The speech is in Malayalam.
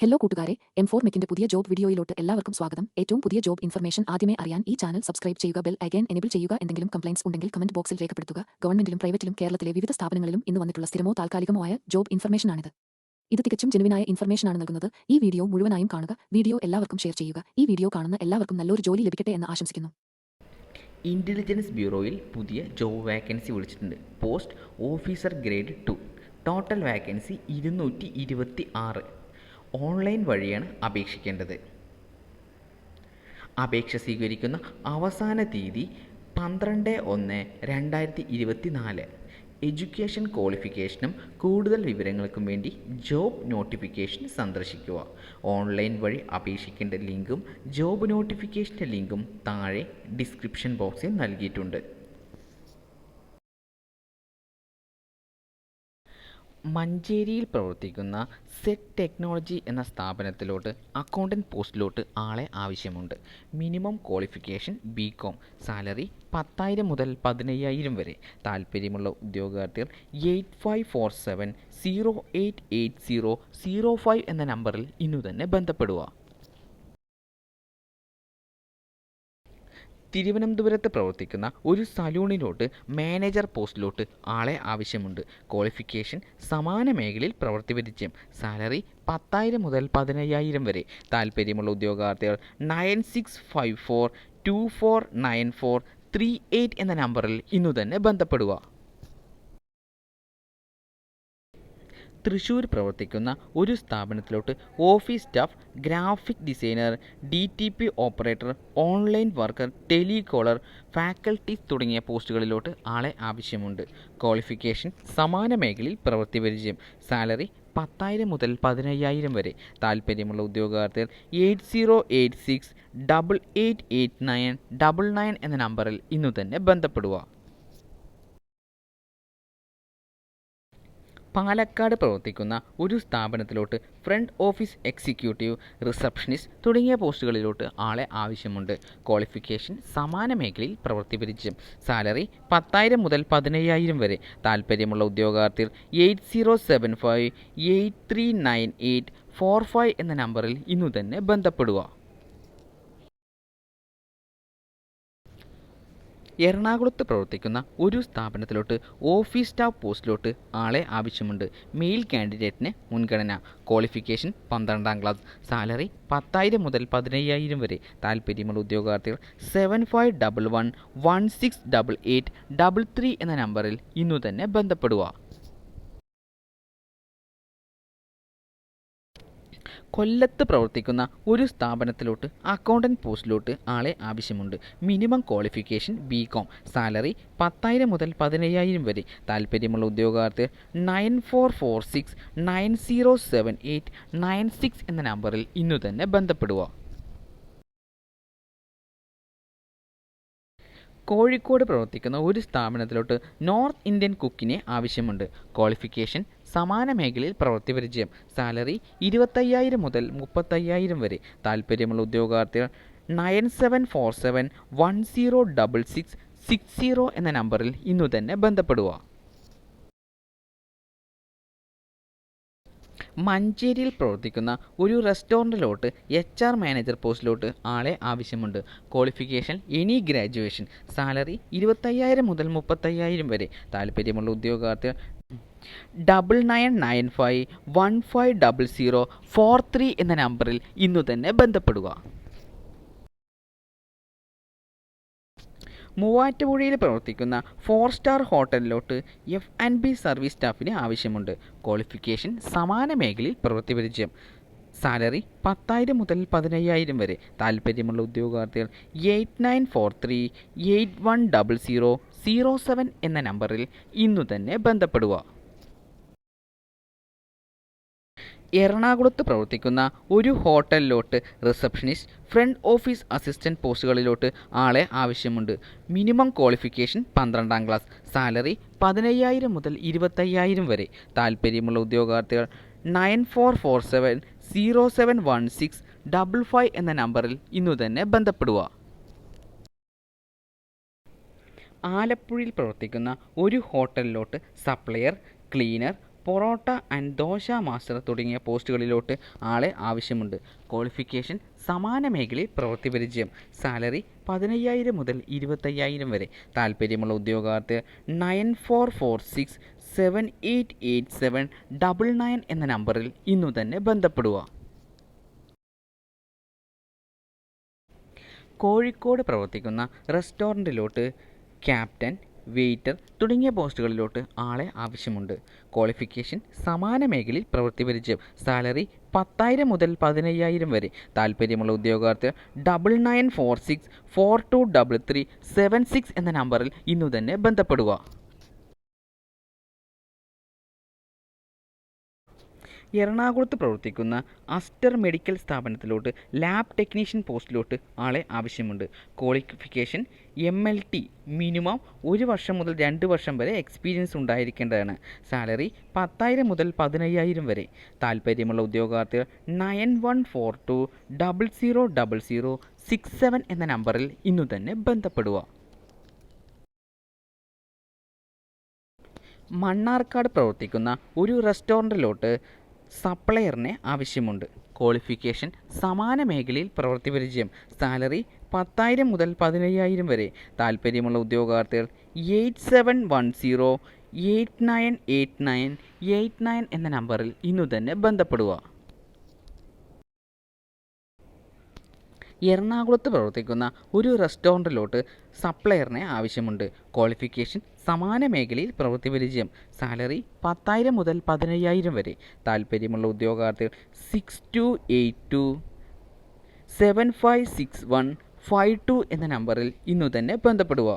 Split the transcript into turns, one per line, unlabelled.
ഹലോ കൂട്ടുകാരെ എം ഫോർ മെക്കിന്റെ പുതിയ ജോബ് വീഡിയോയിലോട്ട് എല്ലാവർക്കും സ്വാഗതം. ഏറ്റവും പുതിയ ജോബ് ഇൻഫർമേഷൻ ആദ്യമേ അറിയാൻ ഈ ചാനൽ സബ്സ്ക്രൈബ് ചെയ്യുക ബെൽ അഗൈൻ എനേബിൾ ചെയ്യുക എന്തെങ്കിലും കംപ്ലൈൻസ് ഉണ്ടെങ്കിൽ കമന്റ് ബോക്സിൽ രേഖപ്പെടുത്തുക. ഗവൺമെന്റിലും പ്രൈവറ്റിലും കേരളത്തിലെ വിവിധ സ്ഥാപനങ്ങളിലും ഇന്ന് വന്നിട്ടുള്ള സ്ഥിരമോ താൽക്കാലികമോ ആയ ജോബ് ഇൻഫർമേഷനാണിത്. ഇത് തികച്ചും ജെനുവിനായ ഇൻഫർമേഷനാണ് നൽകുന്നത്. ഈ വീഡിയോ മുഴുവനായും കാണുക വീഡിയോ എല്ലാവർക്കും ഷെയർ ചെയ്യുക. ഈ വീഡിയോ കാണുന്ന എല്ലാവർക്കും നല്ലൊരു ജോലി ലഭിക്കട്ടെ എന്ന് ആശംസിക്കുന്നു.
ഇന്റലിജൻസ് ബ്യൂറോയിൽ പുതിയ ജോബ് വാക്കൻസി വിളിച്ചിട്ടുണ്ട്. Post officer grade two total vacancy ഇരുന്നൂറ്റി ഇരുപത്തി ആറ് ഓൺലൈൻ വഴിയാണ് അപേക്ഷിക്കേണ്ടത്. അപേക്ഷ സ്വീകരിക്കുന്ന അവസാന തീയതി പന്ത്രണ്ട് ഒന്ന് രണ്ടായിരത്തി ഇരുപത്തി നാല് എഡ്യൂക്കേഷൻ ക്വാളിഫിക്കേഷനും കൂടുതൽ വിവരങ്ങൾക്കും വേണ്ടി ജോബ് നോട്ടിഫിക്കേഷൻ സന്ദർശിക്കുക. ഓൺലൈൻ വഴി അപേക്ഷിക്കേണ്ട ലിങ്കും ജോബ് നോട്ടിഫിക്കേഷന്റെ ലിങ്കും താഴെ ഡിസ്ക്രിപ്ഷൻ ബോക്സിൽ നൽകിയിട്ടുണ്ട്. മഞ്ചേരിയിൽ പ്രവർത്തിക്കുന്ന സെറ്റ് ടെക്നോളജി എന്ന സ്ഥാപനത്തിലോട്ട് അക്കൗണ്ടന്റ് പോസ്റ്റിലോട്ട് ആളെ ആവശ്യമുണ്ട്. Minimum qualification B com salary പത്തായിരം മുതൽ പതിനയ്യായിരം വരെ. താല്പര്യമുള്ള ഉദ്യോഗാർത്ഥികൾ eight five four seven zero eight eight zero zero five എന്ന നമ്പറിൽ ഇന്നു തന്നെ ബന്ധപ്പെടുക. തിരുവനന്തപുരത്ത് പ്രവർത്തിക്കുന്ന ഒരു സലൂണിലോട്ട് മാനേജർ പോസ്റ്റിലോട്ട് ആളെ ആവശ്യമുണ്ട്. ക്വാളിഫിക്കേഷൻ സമാന മേഖലയിൽ പ്രവൃത്തി പരിചയം സാലറി പത്തായിരം മുതൽ പതിനയ്യായിരം വരെ. താല്പര്യമുള്ള ഉദ്യോഗാർത്ഥികൾ nine six five four two four nine four three eight എന്ന നമ്പറിൽ ഇന്നു തന്നെ ബന്ധപ്പെടുക. തൃശ്ശൂർ പ്രവർത്തിക്കുന്ന ഒരു സ്ഥാപനത്തിലോട്ട് office staff graphic designer D T P operator online worker telecaller faculty തുടങ്ങിയ പോസ്റ്റുകളിലോട്ട് ആളെ ആവശ്യമുണ്ട്. ക്വാളിഫിക്കേഷൻ സമാന മേഖലയിൽ പ്രവൃത്തി പരിചയം. സാലറി പത്തായിരം മുതൽ പതിനയ്യായിരം വരെ. താല്പര്യമുള്ള ഉദ്യോഗാർത്ഥികൾ eight zero eight six double eight eight nine double nine എന്ന നമ്പറിൽ ഇന്നു തന്നെ ബന്ധപ്പെടുക. പാലക്കാട് പ്രവർത്തിക്കുന്ന ഒരു സ്ഥാപനത്തിലോട്ട് ഫ്രണ്ട് ഓഫീസ് എക്സിക്യൂട്ടീവ് റിസപ്ഷനിസ്റ്റ് തുടങ്ങിയ പോസ്റ്റുകളിലോട്ട് ആളെ ആവശ്യമുണ്ട്. ക്വാളിഫിക്കേഷൻ സമാന മേഖലയിൽ പ്രവൃത്തി സാലറി പത്തായിരം മുതൽ പതിനയ്യായിരം വരെ. താല്പര്യമുള്ള ഉദ്യോഗാർത്ഥി eight zero seven five eight three nine eight four five എന്ന നമ്പറിൽ ഇന്നു തന്നെ ബന്ധപ്പെടുക. എറണാകുളത്ത് പ്രവർത്തിക്കുന്ന ഒരു സ്ഥാപനത്തിലോട്ട് ഓഫീസ് സ്റ്റാഫ് പോസ്റ്റിലോട്ട് ആളെ ആവശ്യമുണ്ട്. മെയിൽ കാൻഡിഡേറ്റിന് മുൻഗണന. ക്വാളിഫിക്കേഷൻ പന്ത്രണ്ടാം ക്ലാസ്. സാലറി പത്തായിരം മുതൽ പതിനയ്യായിരം വരെ. താല്പര്യമുള്ള ഉദ്യോഗാർത്ഥികൾ seven five double one one six double eight double three എന്ന നമ്പറിൽ ഇന്നു തന്നെ ബന്ധപ്പെടുക. കൊല്ലത്ത് പ്രവർത്തിക്കുന്ന ഒരു സ്ഥാപനത്തിലോട്ട് അക്കൗണ്ടന്റ് പോസ്റ്റിലോട്ട് ആളെ ആവശ്യമുണ്ട്. Minimum qualification B com salary പത്തായിരം മുതൽ പതിനയ്യായിരം വരെ. താല്പര്യമുള്ള ഉദ്യോഗാർത്ഥി nine four four six nine zero seven eight nine six എന്ന നമ്പറിൽ ഇന്നു തന്നെ ബന്ധപ്പെടുക. കോഴിക്കോട് പ്രവർത്തിക്കുന്ന ഒരു സ്ഥാപനത്തിലോട്ട് നോർത്ത് ഇന്ത്യൻ കുക്കിനെ ആവശ്യമുണ്ട്. ക്വാളിഫിക്കേഷൻ സമാന മേഖലയിൽ പ്രവൃത്തി പരിചയം. സാലറി ഇരുപത്തയ്യായിരം മുതൽ മുപ്പത്തയ്യായിരം വരെ. താല്പര്യമുള്ള ഉദ്യോഗാർത്ഥികൾ nine seven four seven one zero double six six zero എന്ന നമ്പറിൽ ഇന്നു തന്നെ ബന്ധപ്പെടുക. മഞ്ചേരിയിൽ പ്രവർത്തിക്കുന്ന ഒരു റെസ്റ്റോറന്റിലോട്ട് എച്ച് ആർ മാനേജർ പോസ്റ്റിലോട്ട് ആളെ ആവശ്യമുണ്ട്. Qualification any graduation. സാലറി ഇരുപത്തയ്യായിരം മുതൽ മുപ്പത്തയ്യായിരം വരെ. താല്പര്യമുള്ള ഉദ്യോഗാർത്ഥികൾ double nine nine five one five double zero four three എന്ന നമ്പറിൽ ഇന്നു തന്നെ ബന്ധപ്പെടുക. മൂവാറ്റുപുഴയിൽ പ്രവർത്തിക്കുന്ന ഫോർ സ്റ്റാർ ഹോട്ടലിലോട്ട് എഫ് ആൻഡ് ബി സർവീസ് സ്റ്റാഫിന് ആവശ്യമുണ്ട്. ക്വാളിഫിക്കേഷൻ സമാന മേഖലയിൽ പ്രവൃത്തി പരിചയം. സാലറി പത്തായിരം മുതൽ പതിനയ്യായിരം വരെ. താല്പര്യമുള്ള ഉദ്യോഗാർത്ഥികൾ eight nine four three eight one double zero zero seven എന്ന നമ്പറിൽ ഇന്നു തന്നെ ബന്ധപ്പെടുക. എറണാകുളത്ത് പ്രവർത്തിക്കുന്ന ഒരു ഹോട്ടലിലോട്ട് റിസപ്ഷനിസ്റ്റ് ഫ്രണ്ട് ഓഫീസ് അസിസ്റ്റന്റ് പോസ്റ്റുകളിലോട്ട് ആളെ ആവശ്യമുണ്ട്. മിനിമം ക്വാളിഫിക്കേഷൻ പന്ത്രണ്ടാം ക്ലാസ്. സാലറി പതിനയ്യായിരം മുതൽ ഇരുപത്തയ്യായിരം വരെ. താല്പര്യമുള്ള ഉദ്യോഗാർത്ഥികൾ nine four four seven zero seven one six double five എന്ന നമ്പറിൽ ഇന്നു തന്നെ ബന്ധപ്പെടുക. ആലപ്പുഴയിൽ പ്രവർത്തിക്കുന്ന ഒരു ഹോട്ടലിലോട്ട് supplier cleaner porotta and dosa master തുടങ്ങിയ പോസ്റ്റുകളിലോട്ട് ആളെ ആവശ്യമുണ്ട്. ക്വാളിഫിക്കേഷൻ സമാന മേഖലയിൽ പ്രവൃത്തി പരിചയം. സാലറി പതിനയ്യായിരം മുതൽ ഇരുപത്തയ്യായിരം വരെ. താല്പര്യമുള്ള ഉദ്യോഗാർത്ഥി nine four four six seven eight eight seven double nine എന്ന നമ്പറിൽ ഇന്നു തന്നെ ബന്ധപ്പെടുക. കോഴിക്കോട് പ്രവർത്തിക്കുന്ന റെസ്റ്റോറന്റിലോട്ട് ക്യാപ്റ്റൻ വെയിറ്റർ തുടങ്ങിയ പോസ്റ്റുകളിലോട്ട് ആളെ ആവശ്യമുണ്ട്. ക്വാളിഫിക്കേഷൻ സമാന മേഖലയിൽ പ്രവൃത്തി പരിചയം സാലറി പത്തായിരം മുതൽ പതിനയ്യായിരം വരെ. താല്പര്യമുള്ള ഉദ്യോഗാർത്ഥികൾ double nine four six four two double three seven six എന്ന നമ്പറിൽ ഇന്നു തന്നെ ബന്ധപ്പെടുക. എറണാകുളത്ത് പ്രവർത്തിക്കുന്ന അസ്റ്റർ മെഡിക്കൽ സ്ഥാപനത്തിലോട്ട് ലാബ് ടെക്നീഷ്യൻ പോസ്റ്റിലോട്ട് ആളെ ആവശ്യമുണ്ട്. Qualification M L T minimum ഒരു വർഷം മുതൽ രണ്ട് വർഷം വരെ എക്സ്പീരിയൻസ് ഉണ്ടായിരിക്കേണ്ടതാണ്. സാലറി പത്തായിരം മുതൽ പതിനയ്യായിരം വരെ. താല്പര്യമുള്ള ഉദ്യോഗാർത്ഥികൾ nine one four two double zero double zero six seven എന്ന നമ്പറിൽ ഇന്നു തന്നെ ബന്ധപ്പെടുക. മണ്ണാർക്കാട് പ്രവർത്തിക്കുന്ന ഒരു റെസ്റ്റോറന്റിലോട്ട് സപ്ലയറിനെ ആവശ്യമുണ്ട്. ക്വാളിഫിക്കേഷൻ സമാന മേഖലയിൽ പ്രവൃത്തി പരിചയം സാലറി പത്തായിരം മുതൽ പതിനയ്യായിരം വരെ. താല്പര്യമുള്ള ഉദ്യോഗാർത്ഥികൾ eight seven one zero eight nine eight nine eight nine എന്ന നമ്പറിൽ ഇന്നു തന്നെ ബന്ധപ്പെടുക. എറണാകുളത്ത് പ്രവർത്തിക്കുന്ന ഒരു റെസ്റ്റോറന്റിലോട്ട് സപ്ലയറിനെ ആവശ്യമുണ്ട്. ക്വാളിഫിക്കേഷൻ സമാന മേഖലയിൽ പ്രവൃത്തി പരിചയം സാലറി പത്തായിരം മുതൽ പതിനയ്യായിരം വരെ. താല്പര്യമുള്ള ഉദ്യോഗാർത്ഥികൾ six two eight two seven five six one five two എന്ന നമ്പറിൽ ഇന്നു തന്നെ ബന്ധപ്പെടുക.